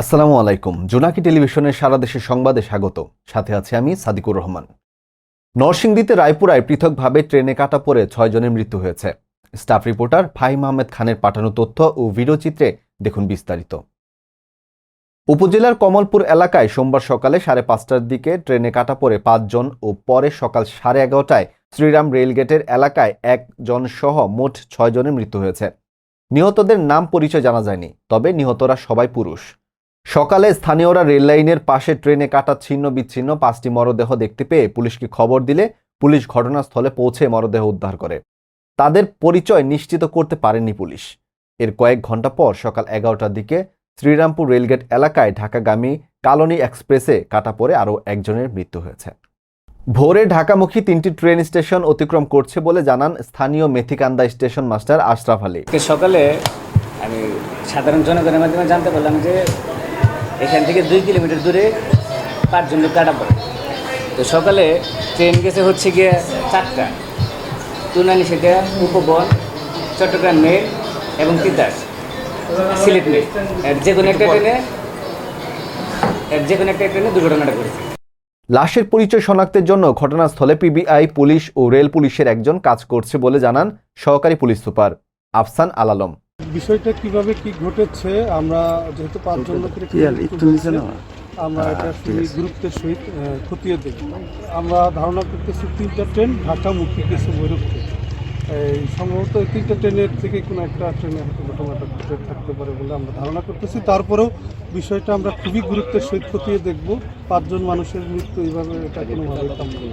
আসসালামু আলাইকুম। জোনাকি টেলিভিশনের সারা দেশের সংবাদে স্বাগত। সাথে আছে আমি সাদিকুর রহমান। নরসিংদীতে রায়পুরায় পৃথকভাবে ট্রেনে কাটা পড়ে ছয় জনের মৃত্যু হয়েছে। স্টাফ রিপোর্টার ফাহিম আহমেদ খানের পাঠানো তথ্য ও ভিডিওচিত্রে দেখুন বিস্তারিত। উপজেলার কমলপুর এলাকায় সোমবার সকালে সাড়ে পাঁচটার দিকে ট্রেনে কাটা পড়ে পাঁচজন ও পরে সকাল সাড়ে এগারোটায় শ্রীরাম রেলগেটের এলাকায় একজন সহ মোট ছয় জনের মৃত্যু হয়েছে। নিহতদের নাম পরিচয় জানা যায়নি, তবে নিহতরা সবাই পুরুষ। সকালে স্থানীয়রা রেল লাইনের পাশে ট্রেনে কাটা ছিন্ন বিচ্ছিন্ন পাঁচটি মরদেহ দেখতে পেয়ে পুলিশকে খবর দিলে পুলিশ ঘটনাস্থলে পৌঁছে মরদেহ উদ্ধার করে। তাদের পরিচয় নিশ্চিত করতে পারেনি পুলিশ। এর কয়েক ঘণ্টা পর সকাল এগারোটার দিকে শ্রীরামপুর রেলগেট এলাকায় ঢাকাগামী কালনী এক্সপ্রেসে কাটা পড়ে আরও একজনের মৃত্যু হয়েছে। ভোরে ঢাকামুখী তিনটি ট্রেন স্টেশন অতিক্রম করছে বলে জানান স্থানীয় মেথিকান্দা স্টেশন মাস্টার আশরাফ আলী। সকালে আমি সাধারণ জনগণের মাধ্যমে জানতে পারলাম যে এখান থেকে দুই কিলোমিটার দূরে পাঁচজন লোক কাটা পড়ে। তো সকালে ট্রেন গেছে হচ্ছে গিয়ে চারটা। তুনানি সেটা উপবন, চট্টগ্রাম মেল এবং তিতাস, সিলেট মেল। যে কোনো একটা ট্রেনে যে কোনো একটা ট্রেনে দুর্ঘটনাটা ঘটেছে। লাশের পরিচয় শনাক্তের জন্য ঘটনাস্থলে পিবিআই, পুলিশ ও রেল পুলিশের একজন কাজ করছে বলে জানান সহকারী পুলিশ সুপার আফসান আলালম বিষয়টা কীভাবে কি ঘটেছে আমরা যেহেতু পাঁচজন লোকের আমরা এটা গুরুত্বের সহিত খতিয়ে দেখব। আমরা ধারণা করতেছি তিনটা ট্রেন ঢাকামুখী কিছু বৈরুপ্ত এই সম্ভবত তিনটা ট্রেনের থেকে কোনো একটা ট্রেনে হয়তো ঘটনাটা ঘটে থাকতে পারে বলে আমরা ধারণা করতেছি। তারপরেও বিষয়টা আমরা খুবই গুরুত্বের সহিত খতিয়ে দেখব। পাঁচজন মানুষের মৃত্যু এইভাবে এটা কোনোভাবে নয়।